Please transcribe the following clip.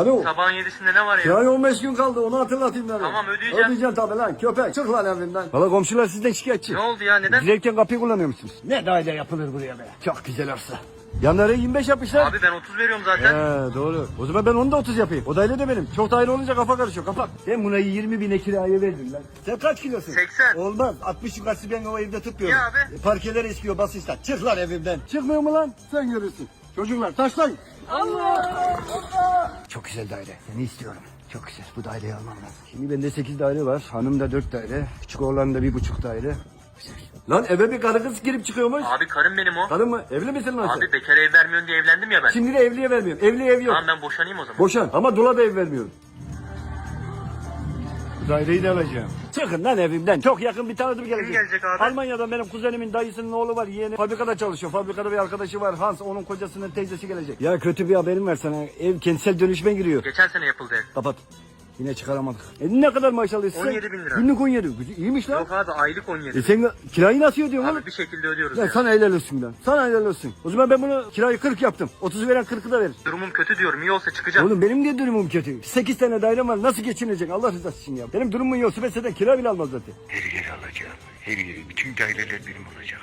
Alo. Sabahın yedisinde ne var ya? Kiraya 15 gün kaldı onu hatırlatayım ben. Tamam, ödeyeceğim. Ödeyeceksin tabii lan köpek. Çık lan evimden. Valla komşular sizden şikayetçi. Ne oldu ya neden? Girerken kapıyı kullanıyor musunuz? Ne daire yapılır buraya be. Çok güzel arsa. Yanlara 25 yapmışlar. Abi ben 30 veriyorum zaten. He doğru. O zaman ben onu da 30 yapayım. O daire de benim. Çok daire olunca kafa karışıyor. Kapat. Ben buna 20 bine kiraya verdim lan. Sen kaç kilosun? 80. Olmaz. 60 yukarısı ben o evde tutmuyorum. Ya abi. E, parkeler eskiyor basınçtan. Çık lan evimden. Çıkmıyor mu lan? Sen görürsün. Çocuklar taşlayın. Allah! Güzel daire. Seni istiyorum. Çok güzel. Bu daireyi almam lazım. Şimdi bende 8 daire var. Hanımda 4 daire. Küçük oğlan da bir buçuk daire. Güzel. Lan eve bir karı kız girip çıkıyormuş. Abi karım benim o. Karı mı? Evli misin lan sen? Abi bekar ev vermiyorsun diye evlendim ya ben. Şimdi de evliye vermiyorum. Evli ev yok. Tamam ben boşanayım o zaman. Boşan ama dula da ev vermiyorum. Daireyi de alacağım. Çıkın lan evimden. Çok yakın bir tanıdık gelecek. gelecek abi? Almanya'dan benim kuzenimin dayısının oğlu var. Yeğeni fabrikada çalışıyor. Fabrikada bir arkadaşı var. Hans onun kocasının teyzesi gelecek. Ya kötü bir haberim var sana. Ev kentsel dönüşme giriyor. Geçen sene yapıldı ev. Kapat. Yine çıkaramadık. E ne kadar maaş alıyorsun? sen? 17 bin lira. Günlük 17. Güzel, İyiymiş lan. Yok abi aylık 17. E sen kirayı nasıl ödüyorsun oğlum? Abi bir şekilde ödüyoruz Ya ya. sana helal olsun lan. Sana helal olsun. O zaman ben bunu kirayı 40 yaptım. 30 veren 40'ı da verir. Durumum kötü diyorum iyi olsa çıkacağım. Oğlum benim de durumum kötü. 8 tane dairem var. Nasıl geçinecek Allah rızası için ya. Benim durumum yoksa ben senden kira bile almaz zaten. Her yeri alacağım. Her yeri. Bütün daireler benim olacak.